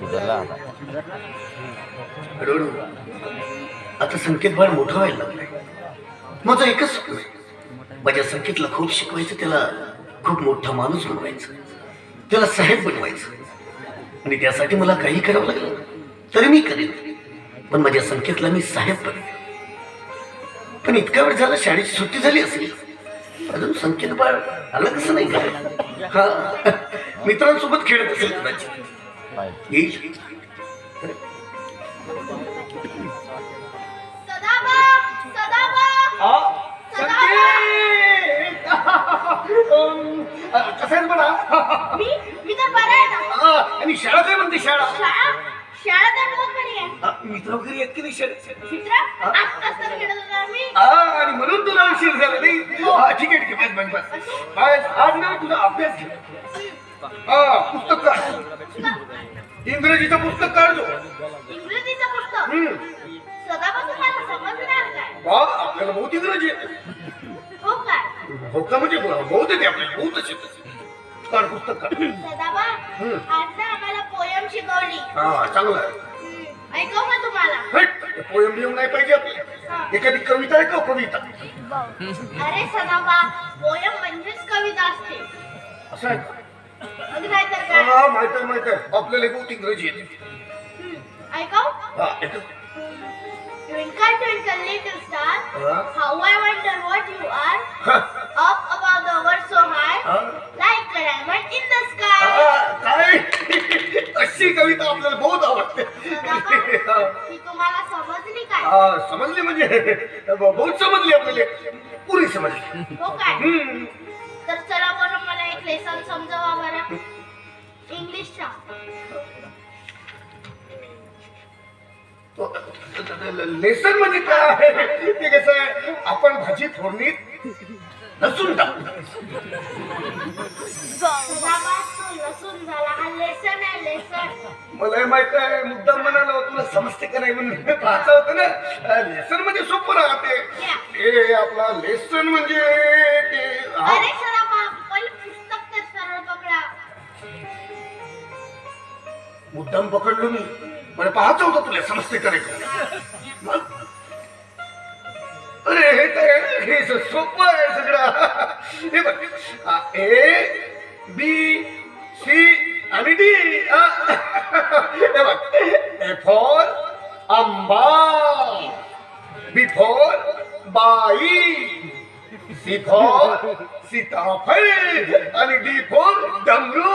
आता आता संकेत बाळ मोठं व्हायला लागलंय. माझं एकच स्वप्न आहे. माझ्या संकेतला खूप शिकवायचं त्याला खूप मोठा माणूस बनवायचं त्याला साहेब बनवायचं. आणि त्यासाठी मला काही करावं लागलं. तरी मी करेन. पण माझ्या संकेतला मी साहेब बनेन पण इतका वेळ झाला शाळेची सुट्टी झाली असेल. अजून संकेत बाळ आलं कसं नाही काय हा. मित्रांसोबत खेळत असेल कदाचित. येईल कसं आहे म्हणा मी मी तर बरं आहे ना. आणि शाळा काय म्हणते शाळा? शाळा शाळा तर बहुत बरी आहे हा, मित्र वगैरे आहेत की नाही शाळेत? मित्र आत्ताच तर खेळत होतो आम्ही. हा, आणि म्हणून तुला उशीर झाला नाही. हा, ठीक आहे ठीक आहे. बस बस बस. बस, आज ना तुझा अभ्यास घे. हा पुस्तक काढ. इंग्रजीचं पुस्तक काढतो इंग्रजीचं पुस्तक? हम्म. सदाबा तुम्हाला समजणार काय? वा आपल्याला बहुत इंग्रजी येते हो काय? हो का म्हणजे बहुत येते आपल्याला. बहुतच येते काढ पुस्तक काढ. सदाबा हम्म. आज ना आम्हाला पोयम शिकवली हा चांगलं आहे. हम्म, ऐकव का तुम्हाला? पोयम बियम नाही पाहिजे आपल्याला एखादी कविता आहे का कविता अरे सदाबा पोयम म्हणजेच कविता असते. असं आहे का? मग नाही तर काय? हा माहीत आहे माहीत आहे. आपल्याला बहुत इंग्रजी येते. हम्म, ऐकव हा येतं. Twinkle, twinkle, little star, हा. how I wonder what you are, हा. up अशी कविता आपल्याला बहुत आवडते. समजली हा म्हणजे? बहुत समजली आपल्याला. पुरी समजली. हो काय? हम्म. तर चला बरं मला एक लेसन समजावा बरं. इंग्लिशचा लेसन म्हणजे काय आहे? ते कसं आहे? आपण भाजी फोडणीत लसूण टाकतो तू लसूण झाला. हा लेसन मला माहीत आहे मुद्दाम म्हणाला तुला समजते का नाही? म्हणून पाहता होतं ना. लेसन म्हणजे सोपं राहते. हे आपला लेसन म्हणजे ते. अरे मुद्दाम पकडलो मी. मला पाहायचं होतं तुला समजते का नाही? अरे हे काय हे सोपं आहे सगळं. हे बघ. ए बी सी आणि डी ए फॉर आंबा बी फॉर बाई सी फॉर सीताफळ आणि डी फॉर डमरू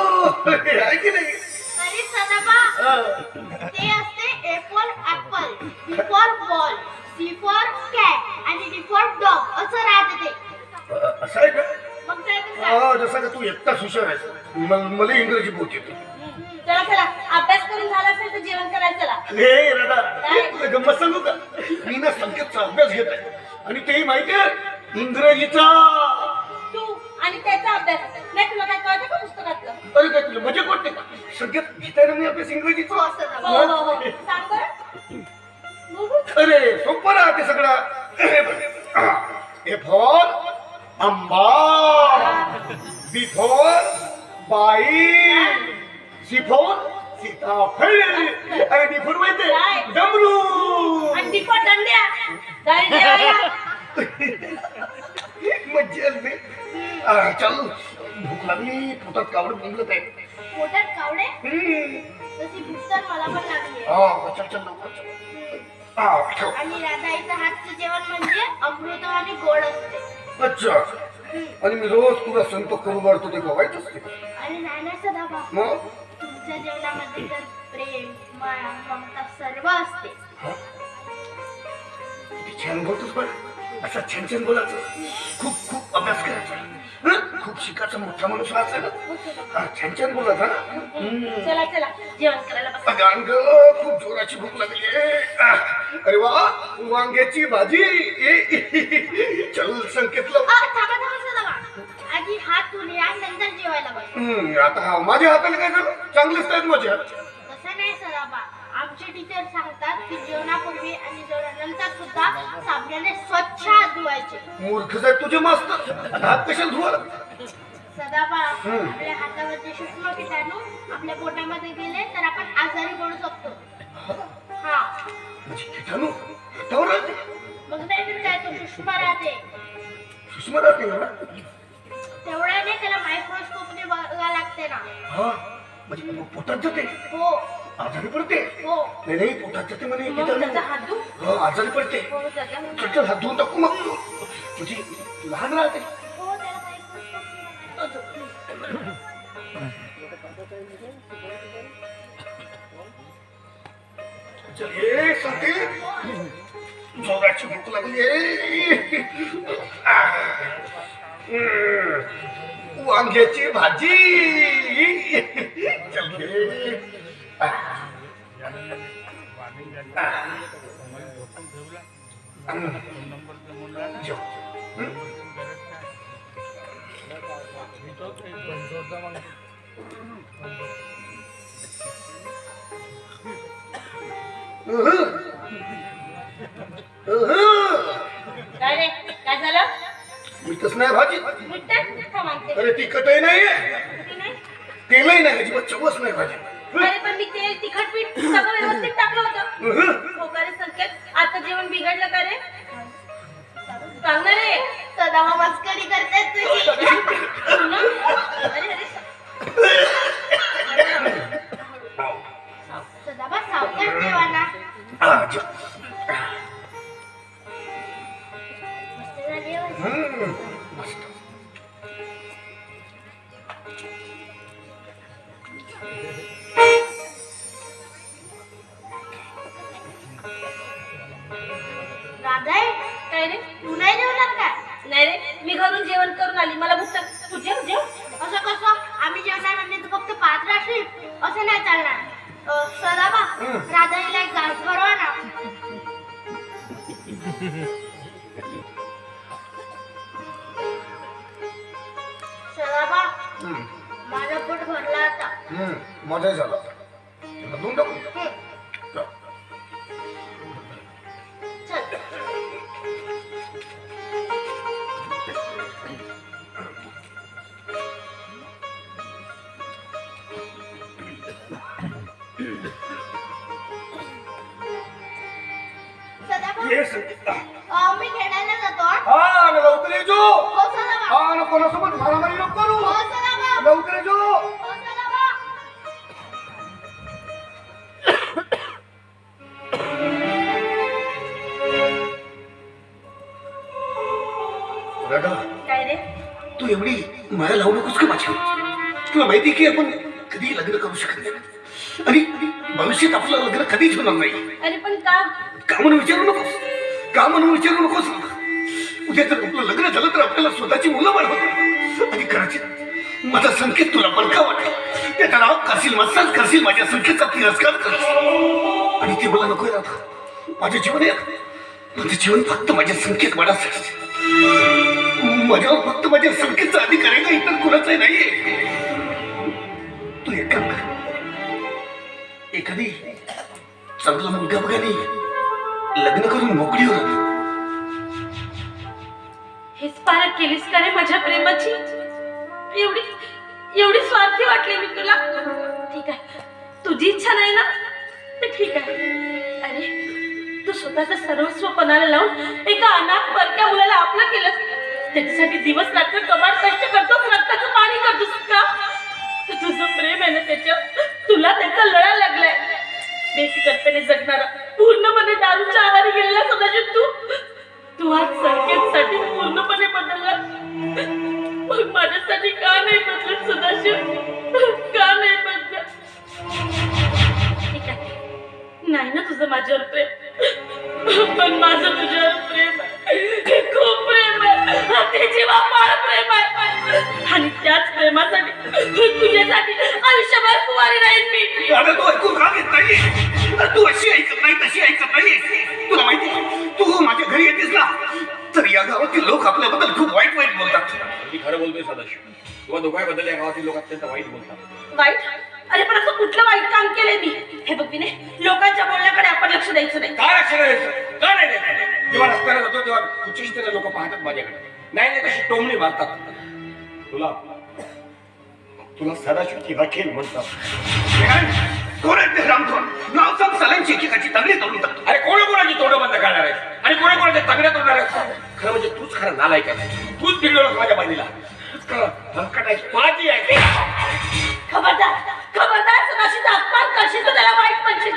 आहे की नाही? अरे सदाबा. ते असते A for apple B for ball C for cat आणि डी फॉर डॉग असं राहते ते. असं आहे का? मग काय तर काय जसं का तू एकटाच हुशार आहेस. म- मला इंग्रजी बोलत येते चला चला. अभ्यास करून झाला असेल तर जेवण करायला चला. हे राधा हे तुला गंमत सांगू का? मी ना संकेतचा अभ्यास घेत आहे. आणि तेही माहिती आहे इंग्रजीचा. तू आणि त्याचा अभ्यास. नाही तुला काय कळतं का पुस्तकातलं? अरे काय तुला मजा वाटते का संकेत घेताय ना मी अभ्यास इंग्रजीचा हो हो हो. सांग बरं. बघू. अरे सोपं राहते सगळं. ए फॉर आंबा बी फॉर बाई. सी फॉर सीताफळ आणि डी फॉर माहिती काय? डमरू आणि दंड्या जेवायला. मज्जा. आ, चल भूक लागली पोटात कावड आहे पोटात कावडे हम्म. तशी भूक तर मला पण लागली हा, चल चल लवकर चल. हा, ठेव. आणि राधाईचं हातचं जेवण म्हणजे अमृत आणि गोड असते अच्छा आणि मी रोज तुला स्वयंपाक करू वाढतो ते गवायच असते आणि नाना सदाबा मग तुमच्या जेवणामध्ये तर प्रेम माया ममता सर्व असते. हा? छान बोलतोस पण. असा छान छान बोलायचं. खूप खूप अभ्यास करायचा. हं? खूप शिकायचा मोठा माणूस व्हायचा ना. हा, छान छान बोलायचा ना. हम्म. चला चला. जेवण करायला बसा. अगं ग खूप जोराची भूक लागली अरे वा वांग्याची भाजी. ए, चल संकेतलं. आ, थांबा थांबा हात आणि नंतर जेवायला बस हम्म, आता हा माझ्या हाताला काय झालं? चांगलेच आहेत माझे हात. तसं नाही सदाबा. आमचे टीचर सांगतात की जेवणापूर्वी आणि जेवणानंतर सुद्धा साबणाने स्वच्छ हात धुवायचे. मूर्ख साहेब तुझे मास्तर आता हात कशाला धुवा सदाबा सदाबा हम्म. आपल्या हातावरचे सूक्ष्म किटाणू आपल्या पोटामध्ये गेले तर आपण आजारी पडू शकतो. हा. म्हणजे किटाणू? हातावर राहते मग नाही तर काय तो सूक्ष्म राहते. सुषमा राहते ना तेवढ्याने त्याला मायक्रोस्कोपने बघायला लागते ना. हा? म्हणजे मग पोटात जाते? हो. आजारी पडते? हो. नाही नाही पोटात जाते म्हणे मग हात धु हो आजारी पडते. हो हात धुवून टाकू मग. म्हणजे लहान राहते. हो त्याला मायक्रोस्कोपने चल जोराची भूक लागली आहे. वांग्याची भाजी. चल काय रे? काय झालं? मीठच नाही भाजी. अरे तिखटही नाहीये? तेलही नाही अजिबात चवच नाही भाजी अरे पण मी तेल तिखट पीठ सगळं व्यवस्थित टाकलं होतं. अहं. हो? का रे संकेत आता जेवण बिघडलं का रे? सांग ना रे सदामा मस्करी करते तुझी. अरे अरे सदामा सावकाश जेवा. दादा जेवण. हम्म. काय रे तू नाही जेवणार का नाही रे मी घरून जेवण करून आली मला भूक कोणासोबत मारामारी नको करू. हो लवकर जो हो तू एवढी माया लावू नकोस का माझ्या तुला माहिती की आपण कधी लग्न करू शकत नाही. आणि भविष्यात आपलं लग्न कधीच होणार नाही. अरे पण का? का म्हणून विचारू नकोस? का म्हणून विचारू नकोस? लग्न झालं तर आपल्याला स्वतःची मुलं वाढवत आणि कदाचित माझा संकेत तुला बडका वाटेल. त्याचं नाव करशील मसाज करशील माझ्या संकेतचा तिरस्कार करशील. आणि ते मला नकोय राहता माझं जीवन आहे माझं जीवन फक्त माझ्या संकेत वाढासाठी माझ्यावर फक्त माझ्या संकेतचा अधिकार आहे का इतर कुणाचाही नाहीये. तू एक कर. एखादी चांगला मुलगा बघाने लग्न करून मोकळी हो. केलीस का रे माझ्या प्रेमाची? एवढी एवढी स्वार्थी वाटली मी तुला. ठीक आहे. तुझी इच्छा नाही ना? ते ठीक आहे. अरे तू स्वतःच सर्वस्व पणाला लावून एका अनाथ परक्या मुलाला आपलं केलंस? त्याच्यासाठी दिवस रात्र कमाल कष्ट करतोस रक्ताचं पाणी करतोस का? तुझं प्रेम आहे ना त्याच्या तुला त्याचा लळा लागलाय. बेफिकरपणे जगणारा पूर्णपणे दारूच्या आहारी गेलेला स्वतःची तू. तू आज संकेतसाठी पूर्णपणे बदलला मग माझ्यासाठी का नाही बदलत सदाशिव? का नाही बदलत? ठीक आहे. नाही ना तुझं माझ्यावर प्रेम? पण माझं तुझ्यावर प्रेम आहे. खूप प्रेम आहे. अति जीवापाड प्रेम आहे. आणि त्याच प्रेमासाठी तुझ्यासाठी आयुष्यभर कुवारी राहील मी. तू ऐकून का घेत नाही तू अशी मी खरं बोलतोय सदाशिव. किंवा दोघांबद्दल या गावातील लोक अत्यंत वाईट बोलतात. वाईट? अरे पण असं कुठलं वाईट काम केलंय मी? हे बघ विने लोकांच्या बोलण्याकडे आपण लक्ष द्यायचं नाही. काय लक्ष नाही द्यायचं? का नाही द्यायचं? जेव्हा रस्त्याला जातो तेव्हा उच्चिष्ट लोक पाहतात माझ्याकडे. नाही नाही तशी टोमणी मारतात. तुला तुला सदाशिवची वकील म्हणतात. हे काय? कोण आहे ते रामधन? नाव सांग सलांची एकेकाची तगडी तोडून टाकतो. अरे कोणी कोणाची तोंड बंद करणार आहे आणि कोणी कोणाच्या तगड्या तोडणार आहे खरं म्हणजे तूच खरं नालायक आहे. तूच बिघडवलं माझ्या बहिणीला. हलकट आहे माझी आहे खबरदार खबरदार सदाशीचा अपमान करशील तर त्याला वाईट म्हणशील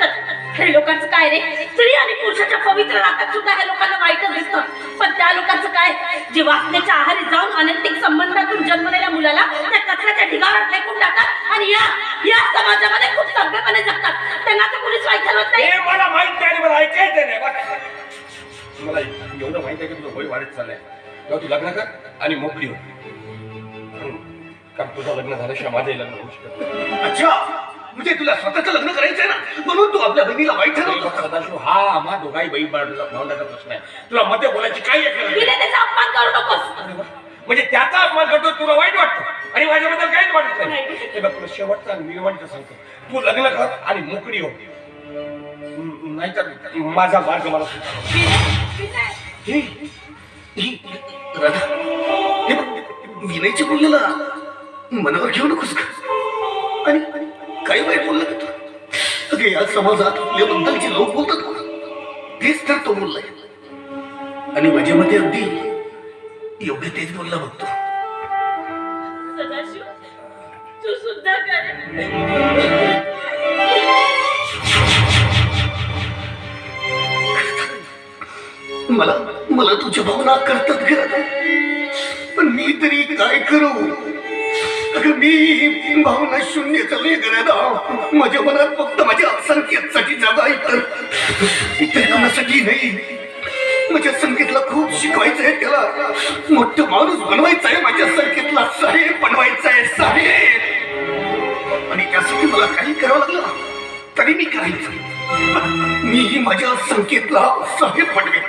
हे लोकांचं काय रे? स्त्री आणि पुरुषाच्या पवित्र नात्यात सुद्धा हे लोकांना वाईटच दिसतं. पण त्या लोकांचं काय? जे वाचण्याच्या आहारी जाऊन अनैतिक संबंधातून जन्मलेल्या मुलाला त्या कचऱ्याच्या ढिगावर फेकून टाकतात आणि या या समाजामध्ये खूप सभ्यपणे जगतात. त्यांना तर कुणीच वाईट ठरवत नाही. हे मला माहीत नाही मला ऐकायचं नाही. बस. मला एवढं माहीत आहे की तुझं वय वाढत चाललंय? तेव्हा तू लग्न कर आणि मोकळी हो. कारण तुझं लग्न झाल्याशिवाय माझंही लग्न होऊ शकत. अच्छा. म्हणजे तुला स्वतःचं लग्न करायचंय ना? म्हणून तू आपल्या बहिणीला वाईट ठरवतो सदाशिव हा आम्हा दोघाही बाई भावंडाचा प्रश्न आहे. तुला मध्ये बोलायची नाही. विनतेचा अपमान करू नकोस. म्हणजे त्याचा अपमान करतो तुला वाईट वाटतं. आणि माझ्याबद्दल काहीच वाटत नाही. हे बघ तुला शेवटचा आणि निर्वाणीचा सांगतो. तू लग्न कर आणि मोकळी हो. नाहीतर माझा मार्ग मला विनयच्या बोललेला मनावर घेऊ नकोस का? आणि काही वाईट बोलला का तू अगे या समाजात आपल्याबद्दल जे लोक बोलतात बघ, तेच तर तो बोललाय आणि माझ्या मते अगदी योग्य तेच बोलला बघतो. तू सुद्धा मला मला तुझ्या भावना करतात घरात पण मी तरी काय करू? मी भावना शून्य चालू घरात माझ्या मनात फक्त माझ्या संकेतसाठी जागा आहे तर. इतर नाही. माझ्या संकेतला खूप शिकवायचं आहे त्याला. मोठ माणूस बनवायचं आहे माझ्या संकेतला. साहेब बनवायचं आहे साहेब. आणि त्यासाठी मला काही करावं लागलं. तरी मी करायचं. मी माझ्या संकेतला साहेब बनवेन.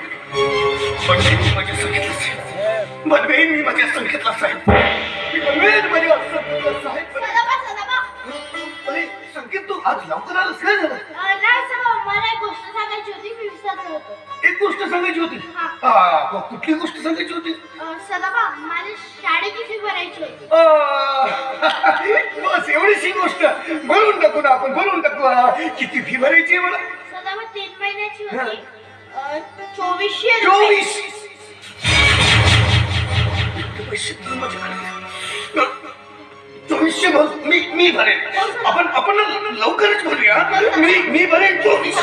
बनवेन मी माझ्या संकेतला साहेब. बनवेन मी माझ्या संकेतला साहेब. साहेब अरे संकेत तू आज लवकर आलास काय झालं अं, नाही सदाबा मला एक गोष्ट सांगायची होती मी विसरलो होतो एक गोष्ट सांगायची होती हा. हा, मग कुठली गोष्ट सांगायची होती सदाबा माझ्या शाळेची फी भरायची होती आ, बस एवढीशी गोष्ट भरून टाकू ना आपण भरून टाकू हा. किती फी भरायची आहे मला सदाबा तीन महिन्याची होती अं, चोवीसशे रुपये. चोवीस इतके पैसे तू माझ्याकडे. चोवीसशे मी मी भरेन. आपण आपण लवकरच भरूया. मी मी भरेन. चोवीस